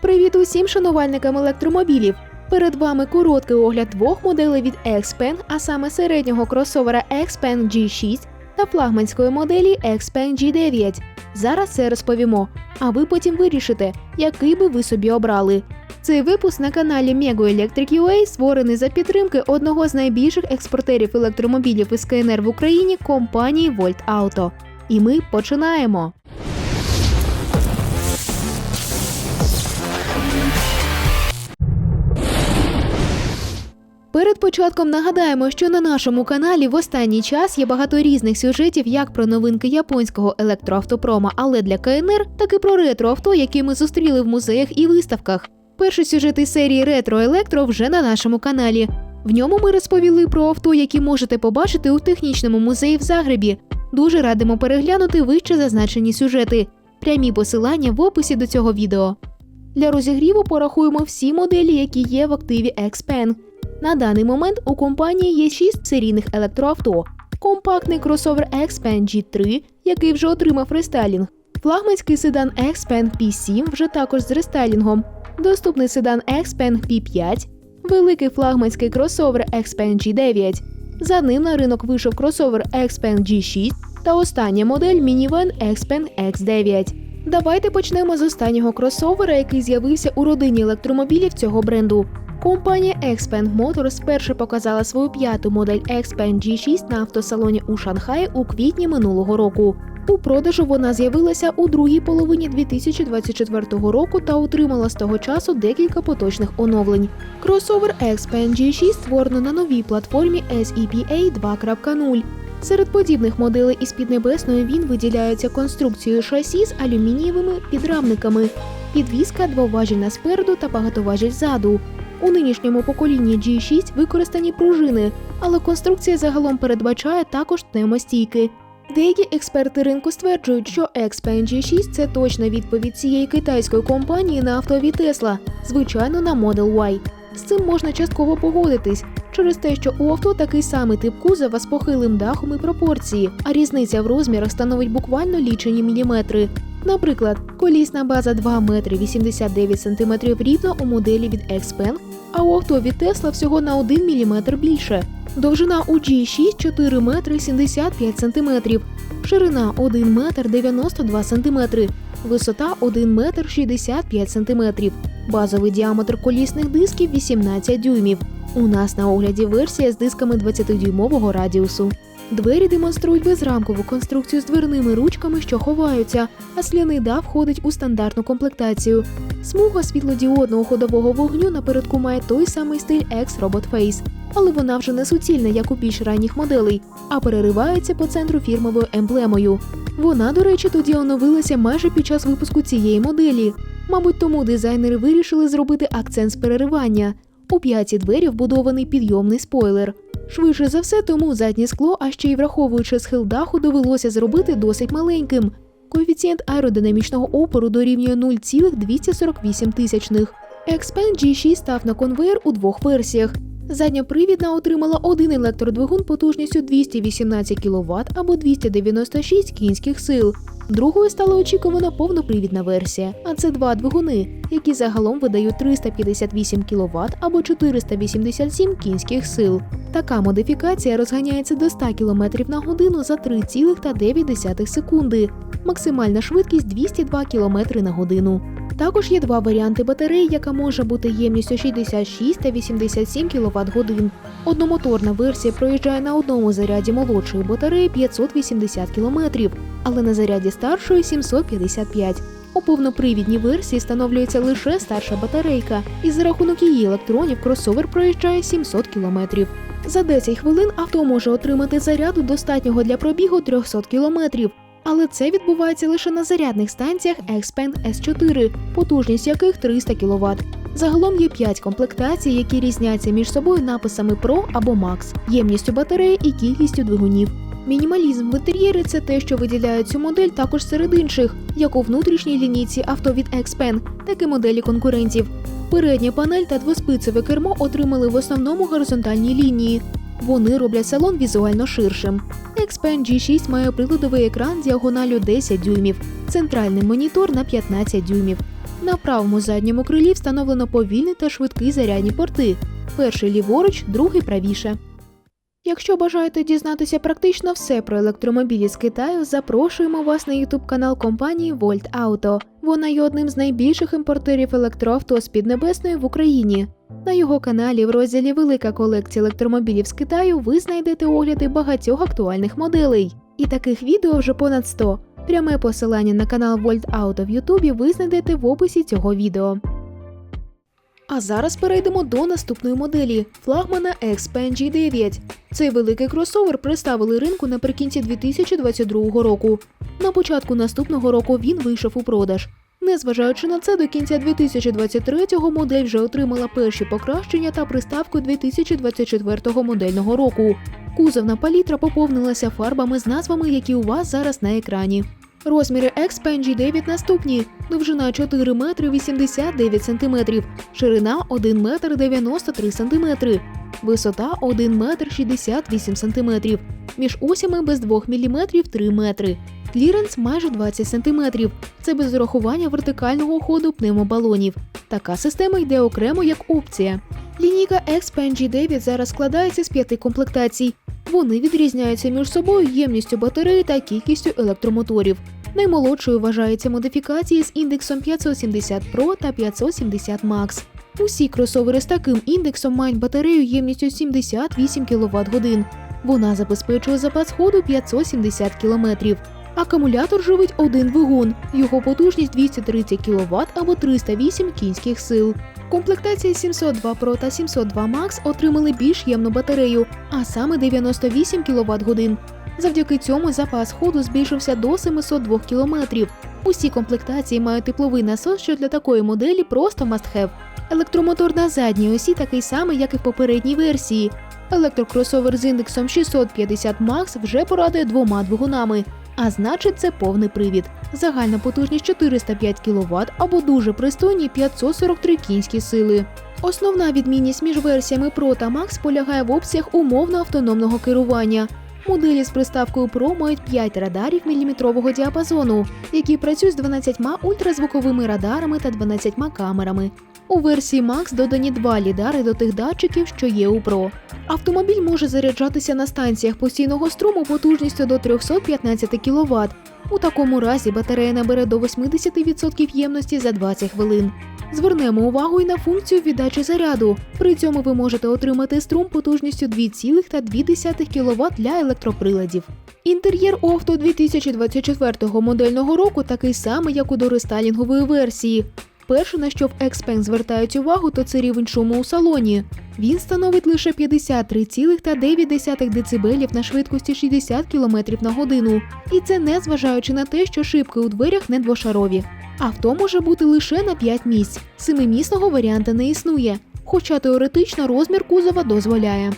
Привіт усім шанувальникам електромобілів! Перед вами короткий огляд двох моделей від Xpeng, а саме середнього кросовера Xpeng G6 та флагманської моделі Xpeng G9. Зараз це розповімо, а ви потім вирішите, який би ви собі обрали. Цей випуск на каналі Mego Electric UA створений за підтримки одного з найбільших експортерів електромобілів із КНР в Україні компанії Volt Auto. І ми починаємо. Перед початком нагадаємо, що на нашому каналі в останній час є багато різних сюжетів як про новинки японського електроавтопрома, але для КНР, так і про ретроавто, які ми зустріли в музеях і виставках. Перший сюжет із серії Ретро Електро вже на нашому каналі. В ньому ми розповіли про авто, які можете побачити у технічному музеї в Загребі. Дуже радимо переглянути вище зазначені сюжети. Прямі посилання в описі до цього відео. Для розігріву порахуємо всі моделі, які є в активі Xpeng. На даний момент у компанії є 6 серійних електроавто, компактний кросовер Xpeng G3, який вже отримав рестайлінг, флагманський седан Xpeng P7 вже також з рестайлінгом, доступний седан Xpeng P5, великий флагманський кросовер Xpeng G9. За ним на ринок вийшов кросовер Xpeng G6 та остання модель мінівен Xpeng X9. Давайте почнемо з останнього кросовера, який з'явився у родині електромобілів цього бренду. Компанія Xpeng Motors вперше показала свою п'яту модель Xpeng G6 на автосалоні у Шанхаї у квітні минулого року. У продажу вона з'явилася у другій половині 2024 року та отримала з того часу декілька поточних оновлень. Кросовер Xpeng G6 створено на новій платформі SEPA 2.0. Серед подібних моделей із піднебесної він виділяється конструкцією шасі з алюмінієвими підрамниками, підвізка двоважільна спереду та багатоважіль ззаду. У нинішньому поколінні G6 використані пружини, але конструкція загалом передбачає також пневмостійки. Деякі експерти ринку стверджують, що Xpeng G6 – це точна відповідь цієї китайської компанії на автові Tesla, звичайно, на Model Y. З цим можна частково погодитись через те, що у авто такий самий тип кузова з похилим дахом і пропорції, а різниця в розмірах становить буквально лічені міліметри. Наприклад, колісна база 2 метри 89 см рівна у моделі від Xpeng, а у авто від Tesla всього на 1 мм більше. Довжина у G6 4 метри 75 см, ширина 1 метр 92 см, висота 1 метр 65 см, базовий діаметр колісних дисків 18 дюймів. У нас на огляді версія з дисками 20-дюймового радіусу. Двері демонструють безрамкову конструкцію з дверними ручками, що ховаються, а скляний дах входить у стандартну комплектацію. Смуга світлодіодного ходового вогню напередку має той самий стиль X Robot Face, але вона вже не суцільна, як у більш ранніх моделей, а переривається по центру фірмовою емблемою. Вона, до речі, тоді оновилася майже під час випуску цієї моделі. Мабуть, тому дизайнери вирішили зробити акцент з переривання. У п'яті двері вбудований підйомний спойлер. Швидше за все, тому заднє скло, а ще й враховуючи схил даху, довелося зробити досить маленьким. Коефіцієнт аеродинамічного опору дорівнює 0,248 тисячних. Xpeng G6 став на конвейер у двох версіях. Задньопривідна отримала один електродвигун потужністю 218 кВт або 296 кінських сил. Другою стала очікувана повнопривідна версія, а це два двигуни, які загалом видають 358 кВт або 487 кінських сил. Така модифікація розганяється до 100 км на годину за 3,9 секунди. Максимальна швидкість 202 км на годину. Також є два варіанти батареї, яка може бути ємністю 66 та 87 кВт годин. Одномоторна версія проїжджає на одному заряді молодшої батареї 580 км, але на заряді старшої 755. У повнопривідній версії встановлюється лише старша батарейка, і за рахунок її електронів кросовер проїжджає 700 км. За 10 хвилин авто може отримати заряду достатнього для пробігу 300 км. Але це відбувається лише на зарядних станціях Xpeng S4, потужність яких 300 кВт. Загалом є 5 комплектацій, які різняться між собою написами Pro або Max, ємністю батареї і кількістю двигунів. Мінімалізм в інтер'єрі це те, що виділяє цю модель також серед інших, як у внутрішній лінійці авто від Xpeng, так і моделі конкурентів. Передня панель та двоспицеве кермо отримали в основному горизонтальні лінії. Вони роблять салон візуально ширшим. Xpeng G6 має приладовий екран діагоналю 10 дюймів, центральний монітор на 15 дюймів. На правому задньому крилі встановлено повільний та швидкий зарядні порти. Перший ліворуч, другий правіше. Якщо бажаєте дізнатися практично все про електромобілі з Китаю, запрошуємо вас на ютуб канал компанії Volt Auto. Вона є одним з найбільших імпортерів електроавто з Піднебесної в Україні. На його каналі в розділі Велика колекція електромобілів з Китаю ви знайдете огляди багатьох актуальних моделей. І таких відео вже понад 100. Пряме посилання на канал Volt Auto в Ютубі ви знайдете в описі цього відео. А зараз перейдемо до наступної моделі флагмана Xpeng G9. Цей великий кросовер представили ринку наприкінці 2022 року. На початку наступного року він вийшов у продаж. Незважаючи на це, до кінця 2023-го модель вже отримала перші покращення та приставку 2024 модельного року. Кузовна палітра поповнилася фарбами з назвами, які у вас зараз на екрані. Розміри Xpeng G9 наступні: довжина 4 метри 89 сантиметрів, ширина 1 метр 93 сантиметри, висота 1 метр 68 сантиметрів, між осями без 2 мм 3 метри. Кліренс майже 20 сантиметрів. Це без урахування вертикального ходу пневмобалонів. Така система йде окремо як опція. Лінійка Xpeng G9 зараз складається з п'яти комплектацій. Вони відрізняються між собою ємністю батареї та кількістю електромоторів. Наймолодшою вважається модифікації з індексом 570 Pro та 570 Max. Усі кросовери з таким індексом мають батарею ємністю 78 кВт годин. Вона забезпечує запас ходу 570 км. Акумулятор живить один двигун. Його потужність 230 кВт або 308 кінських сил. Комплектації 702 Pro та 702 Max отримали більш ємну батарею, а саме 98 кВт годин. Завдяки цьому запас ходу збільшився до 702 км. Усі комплектації мають тепловий насос, що для такої моделі просто must have. Електромотор на задній осі такий самий, як і в попередній версії. Електрокросовер з індексом 650 Max вже порадує двома двигунами, а значить це повний привід. Загальна потужність 405 кВт або дуже пристойні 543 кінські сили. Основна відмінність між версіями Pro та Max полягає в опціях умовно автономного керування. Моделі з приставкою Pro мають 5 радарів міліметрового діапазону, які працюють з 12 ультразвуковими радарами та 12 камерами. У версії Max додані два лідари до тих датчиків, що є у Pro. Автомобіль може заряджатися на станціях постійного струму потужністю до 315 кВт. У такому разі батарея набере до 80% ємності за 20 хвилин. Звернемо увагу і на функцію віддачі заряду. При цьому ви можете отримати струм потужністю 2,2 кВт для електроприладів. Інтер'єр у авто 2024 модельного року такий самий, як у дорестайлінгової версії. Перше, на що в Xpeng звертають увагу, то це рівень шуму у салоні. Він становить лише 53,9 дБ на швидкості 60 км на годину. І це не зважаючи на те, що шибки у дверях не двошарові. Авто може бути лише на 5 місць. Семимісного варіанта не існує, хоча теоретично розмір кузова дозволяє.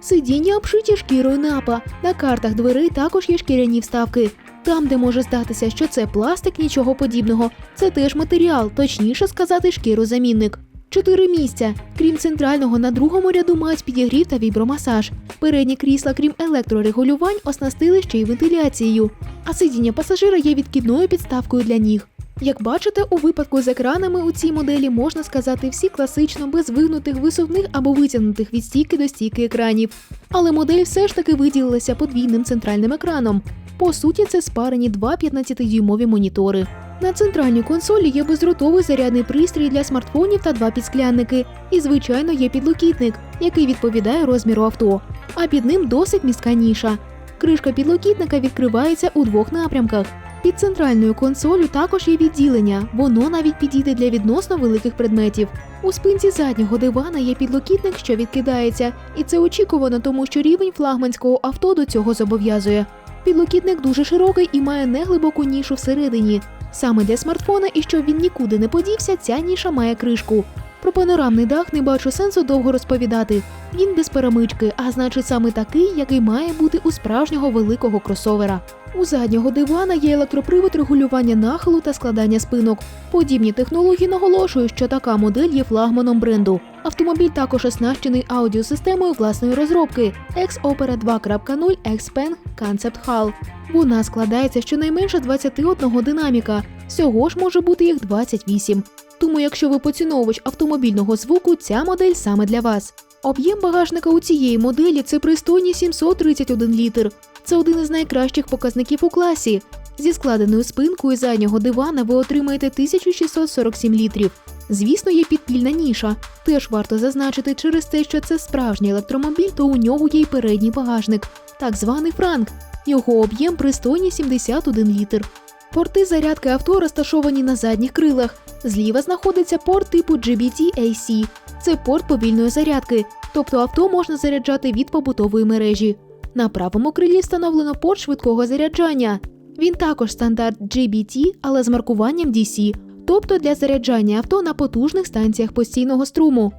Сидіння обшиті шкірою напа. На картах дверей також є шкіряні вставки. Там, де може здатися, що це пластик, нічого подібного. Це теж матеріал, точніше сказати, шкірозамінник. Чотири місця. Крім центрального, на другому ряду мають підігрів та вібромасаж. Передні крісла, крім електрорегулювань, оснастили ще й вентиляцією. А сидіння пасажира є відкидною підставкою для ніг. Як бачите, у випадку з екранами у цій моделі можна сказати всі класично без вигнутих висувних або витягнутих від стійки до стійки екранів. Але модель все ж таки виділилася подвійним центральним екраном. По суті, це спарені два 15-дюймові монітори. На центральній консолі є бездротовий зарядний пристрій для смартфонів та два підсклянники. І, звичайно, є підлокітник, який відповідає розміру авто. А під ним досить міська ніша. Кришка підлокітника відкривається у двох напрямках. Під центральною консолю також є відділення, воно навіть підійде для відносно великих предметів. У спинці заднього дивана є підлокітник, що відкидається, і це очікувано, тому що рівень флагманського авто до цього зобов'язує. Підлокітник дуже широкий і має неглибоку нішу всередині. Саме для смартфона, і щоб він нікуди не подівся, ця ніша має кришку. Про панорамний дах не бачу сенсу довго розповідати. Він без перемички, а значить саме такий, який має бути у справжнього великого кросовера. У заднього дивана є електропривод регулювання нахилу та складання спинок. Подібні технології наголошують, що така модель є флагманом бренду. Автомобіль також оснащений аудіосистемою власної розробки X Opera 2.0 Xpen Concept Hall. Вона складається щонайменше 21 динаміка. Всього ж може бути їх 28. Тому, якщо ви поціновувач автомобільного звуку, ця модель саме для вас. Об'єм багажника у цієї моделі це пристойні 731 літр. Це один із найкращих показників у класі. Зі складеною спинкою заднього дивана ви отримаєте 1647 літрів. Звісно, є підпільна ніша. Теж варто зазначити через те, що це справжній електромобіль, то у нього є й передній багажник, так званий франк. Його об'єм пристойні 71 літр. Порти зарядки авто розташовані на задніх крилах. Зліва знаходиться порт типу GBT-AC. Це порт повільної зарядки, тобто авто можна заряджати від побутової мережі. На правому крилі встановлено порт швидкого заряджання. Він також стандарт GBT, але з маркуванням DC, тобто для заряджання авто на потужних станціях постійного струму.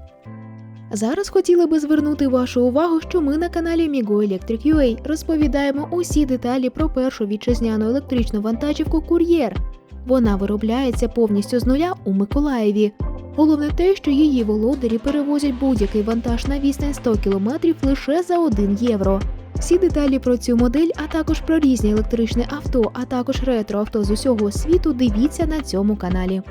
Зараз хотіли би звернути вашу увагу, що ми на каналі Migo Electric UA розповідаємо усі деталі про першу вітчизняну електричну вантажівку Кур'єр. Вона виробляється повністю з нуля у Миколаєві. Головне те, що її володарі перевозять будь-який вантаж на відстань 100 км лише за 1 євро. Всі деталі про цю модель, а також про різні електричні авто, а також ретроавто з усього світу дивіться на цьому каналі.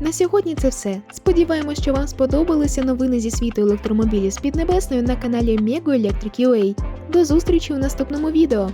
На сьогодні це все. Сподіваємось, що вам сподобалися новини зі світу електромобілів з Піднебесною на каналі Mego. До зустрічі у наступному відео.